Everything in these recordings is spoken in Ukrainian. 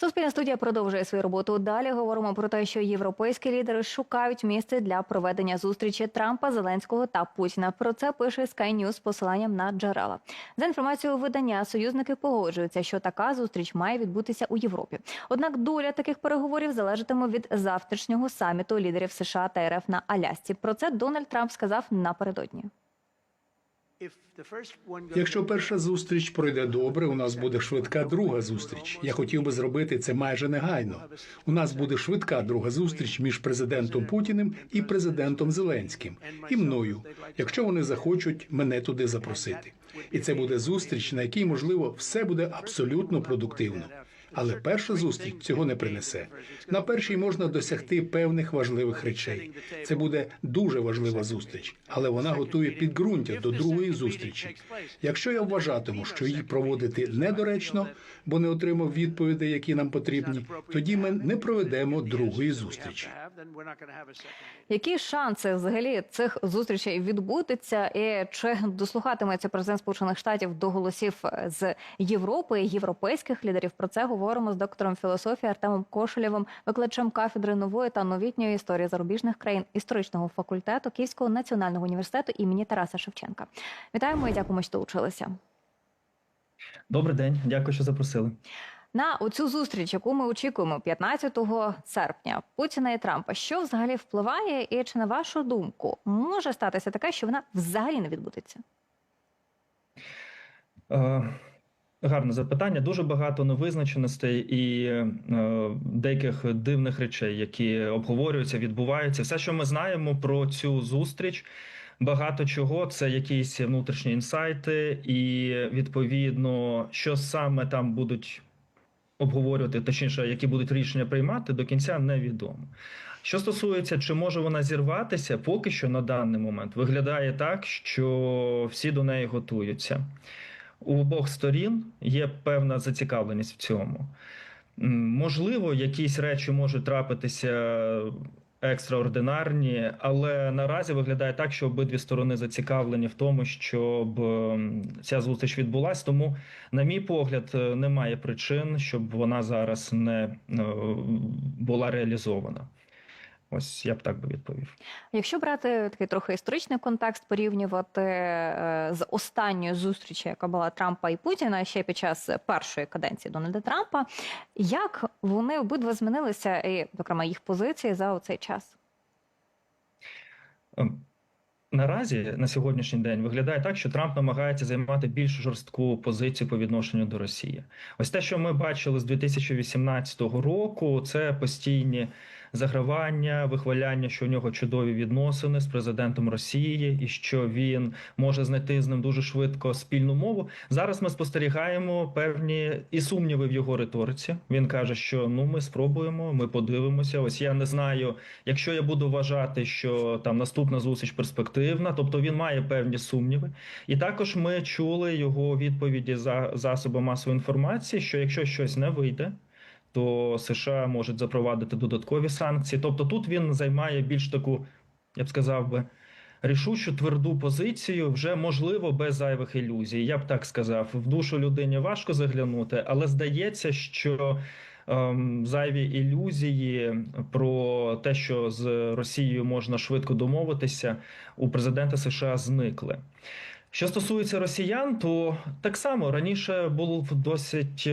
Суспільна студія продовжує свою роботу. Далі говоримо про те, що європейські лідери шукають місце для проведення зустрічі Трампа, Зеленського та Путіна. Про це пише Sky News посиланням на джерела. За інформацією видання, союзники погоджуються, що така зустріч має відбутися у Європі. Однак доля таких переговорів залежатиме від завтрашнього саміту лідерів США та РФ на Алясці. Про це Дональд Трамп сказав напередодні. Якщо перша зустріч пройде добре, у нас буде швидка друга зустріч. Я хотів би зробити це майже негайно. У нас буде швидка друга зустріч між президентом Путіним і президентом Зеленським і мною, якщо вони захочуть мене туди запросити. І це буде зустріч, на якій можливо все буде абсолютно продуктивно. Але перша зустріч цього не принесе. На першій можна досягти певних важливих речей. Це буде дуже важлива зустріч, але вона готує підґрунтя до другої зустрічі. Якщо я вважатиму, що її проводити недоречно, бо не отримав відповідей, які нам потрібні, тоді ми не проведемо другої зустрічі. Які шанси взагалі цих зустрічей відбудеться, і чи дослухатиметься президент Сполучених Штатів до голосів з Європи європейських лідерів? Про це говоримо з доктором філософії Артемом Кошелєвим, викладачем кафедри нової та новітньої історії зарубіжних країн історичного факультету Київського національного університету імені Тараса Шевченка. Вітаємо і дякуємо, що долучилися. Добрий день, дякую, що запросили. На оцю зустріч, яку ми очікуємо 15 серпня Путіна і Трампа, що взагалі впливає, і чи на вашу думку може статися таке, що вона взагалі не відбудеться? Е, гарне запитання. Дуже багато невизначеностей і е, деяких дивних речей, які обговорюються, відбуваються. Все, що ми знаємо про цю зустріч. Багато чого це якісь внутрішні інсайти, і відповідно, що саме там будуть обговорювати, точніше, які будуть рішення приймати, до кінця невідомо. Що стосується, чи може вона зірватися, поки що на даний момент виглядає так, що всі до неї готуються. У обох сторін є певна зацікавленість в цьому. Можливо, якісь речі можуть трапитися екстраординарні, але наразі виглядає так, що обидві сторони зацікавлені в тому, щоб ця зустріч відбулась. Тому, на мій погляд, е, немає причин, щоб вона зараз не е, була реалізована. Ось я б так би відповів. Якщо брати такий трохи історичний контекст, порівнювати е, з останньою зустрічю, яка була Трампа і Путіна ще під час першої каденції Дональда Трампа, як вони обидва змінилися, і зокрема їх позиції за цей час? Ем, Наразі на сьогоднішній день виглядає так, що Трамп намагається займати більш жорстку позицію по відношенню до Росії. Ось те, що ми бачили з 2018 року, це постійні загравання, вихваляння, що у нього чудові відносини з президентом Росії, і що він може знайти з ним дуже швидко спільну мову. Зараз ми спостерігаємо певні і сумніви в його риториці. Він каже, що ну ми спробуємо, ми подивимося. Ось я не знаю, якщо я буду вважати, що там наступна зустріч перспективна, тобто він має певні сумніви. І також ми чули його відповіді за засоби масової інформації, що якщо щось не вийде. То США можуть запровадити додаткові санкції. Тобто тут він займає більш таку, я б сказав би, рішучу тверду позицію, вже можливо без зайвих ілюзій. Я б так сказав, в душу людині важко заглянути, але здається, що ем, зайві ілюзії про те, що з Росією можна швидко домовитися, у президента США зникли. Що стосується росіян, то так само раніше був досить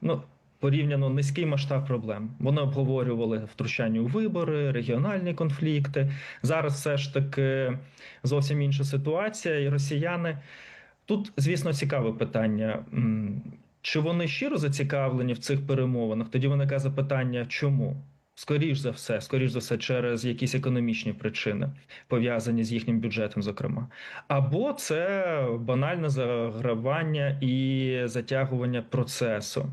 ну. Порівняно низький масштаб проблем. Вони обговорювали втручання у вибори, регіональні конфлікти. Зараз все ж таки зовсім інша ситуація, і росіяни тут, звісно, цікаве питання. Чи вони щиро зацікавлені в цих перемовинах? Тоді виникає запитання, чому? Скоріш за все, скоріш за все, через якісь економічні причини, пов'язані з їхнім бюджетом, зокрема. Або це банальне загравання і затягування процесу.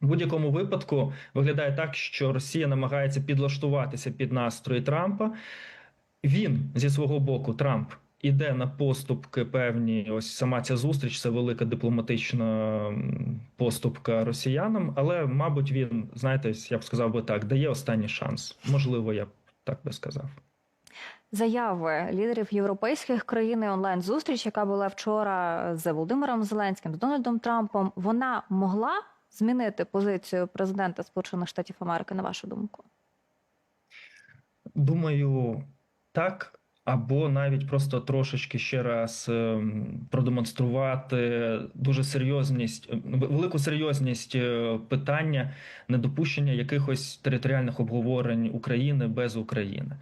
В будь-якому випадку виглядає так, що Росія намагається підлаштуватися під настрої Трампа. Він зі свого боку, Трамп, іде на поступки певні. Ось сама ця зустріч це велика дипломатична поступка росіянам. Але, мабуть, він знаєте, я б сказав би так, дає останній шанс. Можливо, я б так би сказав. Заяви лідерів європейських країн і онлайн-зустріч, яка була вчора з Володимиром Зеленським, з Дональдом Трампом, вона могла змінити позицію президента Сполучених Штатів Америки, на вашу думку? Думаю, так. Або навіть просто трошечки ще раз ем, продемонструвати дуже серйозність, е, велику серйозність е, питання недопущення якихось територіальних обговорень України без України.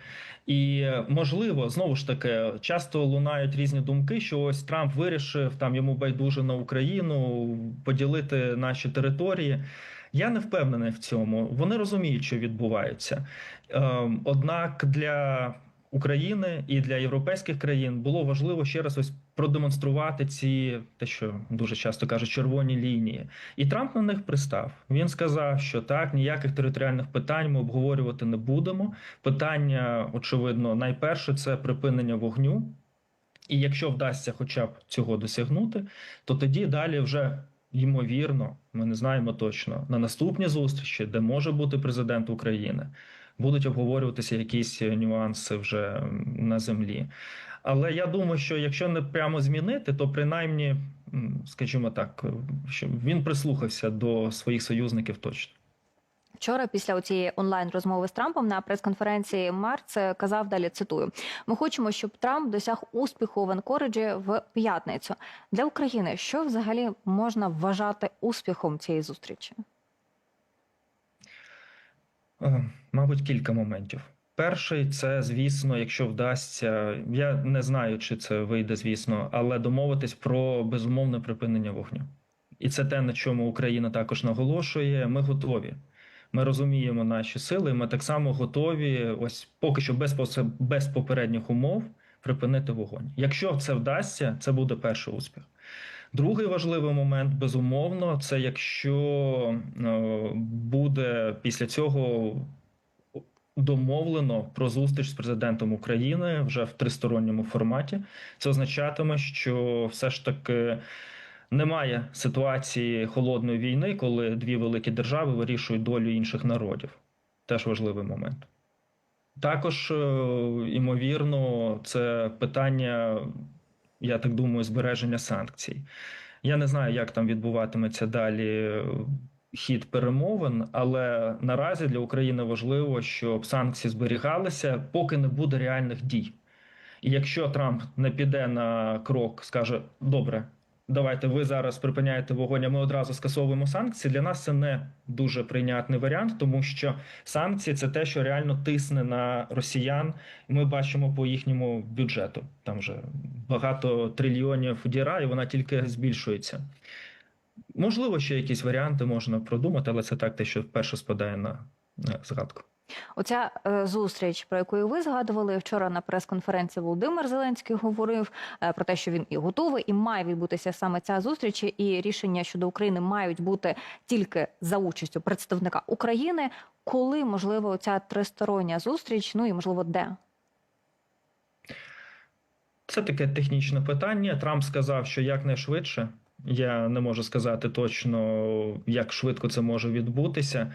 І можливо, знову ж таки, часто лунають різні думки, що ось Трамп вирішив там йому байдуже на Україну поділити наші території. Я не впевнений в цьому. Вони розуміють, що відбувається. Ем, Однак для України і для європейських країн було важливо ще раз ось продемонструвати ці те, що дуже часто кажуть, червоні лінії. І Трамп на них пристав. Він сказав, що так, ніяких територіальних питань ми обговорювати не будемо. Питання, очевидно, найперше це припинення вогню. І якщо вдасться хоча б цього досягнути, то тоді далі вже ймовірно, ми не знаємо точно на наступні зустрічі, де може бути президент України, будуть обговорюватися якісь нюанси вже на землі. Але я думаю, що якщо не прямо змінити, то принаймні, скажімо так, що він прислухався до своїх союзників точно. Вчора, після цієї онлайн розмови з Трампом на прес-конференції Марц казав далі. Цитую: ми хочемо, щоб Трамп досяг успіху в Анкориджі в п'ятницю для України. Що взагалі можна вважати успіхом цієї зустрічі? Мабуть, кілька моментів. Перший це, звісно, якщо вдасться, я не знаю, чи це вийде, звісно, але домовитись про безумовне припинення вогню. І це те, на чому Україна також наголошує. Ми готові. Ми розуміємо наші сили. Ми так само готові, ось поки що без, без попередніх умов припинити вогонь. Якщо це вдасться, це буде перший успіх. Другий важливий момент, безумовно, це якщо е, буде після цього домовлено про зустріч з президентом України вже в тристоронньому форматі. Це означатиме, що все ж таки немає ситуації холодної війни, коли дві великі держави вирішують долю інших народів. Теж важливий момент. Також, е, ймовірно, це питання, я так думаю, збереження санкцій. Я не знаю, як там відбуватиметься далі е, хід перемовин, але наразі для України важливо, щоб санкції зберігалися, поки не буде реальних дій. І якщо Трамп не піде на крок, скаже: добре, давайте ви зараз припиняєте вогонь, а ми одразу скасовуємо санкції. Для нас це не дуже прийнятний варіант, тому що санкції це те, що реально тисне на росіян. Ми бачимо по їхньому бюджету. Там вже багато трильйонів діра, і вона тільки збільшується. Можливо, ще якісь варіанти можна продумати, але це так те, що вперше спадає на згадку. Оця е, зустріч, про яку ви згадували вчора на прес-конференції, Володимир Зеленський говорив е, про те, що він і готовий, і має відбутися саме ця зустріч. І рішення щодо України мають бути тільки за участю представника України. Коли можливо ця тристороння зустріч? Ну і можливо, де? Це таке технічне питання. Трамп сказав, що якнайшвидше. Я не можу сказати точно, як швидко це може відбутися.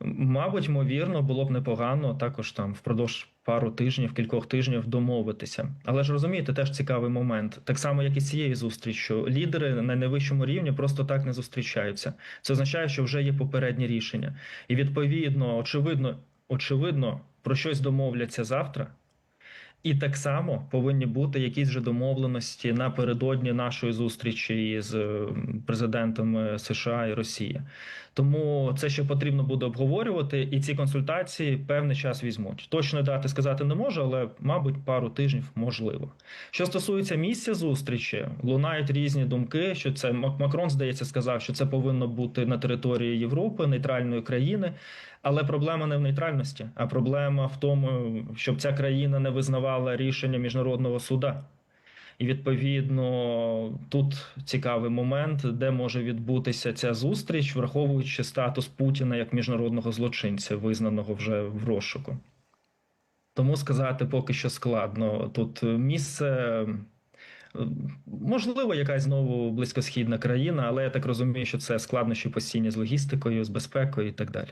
Мабуть, ймовірно, було б непогано також там впродовж пару тижнів, кількох тижнів домовитися. Але ж розумієте, теж цікавий момент. Так само, як і з цієї зустрічі, лідери на найвищому рівні просто так не зустрічаються. Це означає, що вже є попередні рішення, і відповідно, очевидно, очевидно, про щось домовляться завтра. І так само повинні бути якісь же домовленості напередодні нашої зустрічі з президентами США і Росії. Тому це ще потрібно буде обговорювати, і ці консультації певний час візьмуть. Точно дати сказати не можу, але мабуть пару тижнів можливо. Що стосується місця зустрічі, лунають різні думки. Що це Мак- Макрон здається сказав, що це повинно бути на території Європи, нейтральної країни. Але проблема не в нейтральності, а проблема в тому, щоб ця країна не визнавала рішення міжнародного суда. І відповідно тут цікавий момент, де може відбутися ця зустріч, враховуючи статус Путіна як міжнародного злочинця, визнаного вже в розшуку. Тому сказати поки що складно. Тут місце можливо, якась знову близькосхідна країна, але я так розумію, що це складнощі постійні з логістикою, з безпекою і так далі.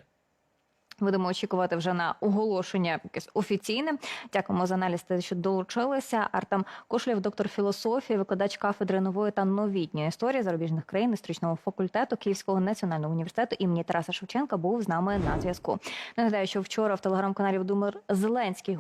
Будемо очікувати вже на оголошення якесь офіційне. Дякуємо за аналіз, те, що долучилися. Артем Кошлєв, доктор філософії, викладач кафедри нової та новітньої історії зарубіжних країн історичного факультету Київського національного університету імені Тараса Шевченка був з нами на зв'язку. Нагадаю, що вчора в телеграм-каналі Вдумир Зеленський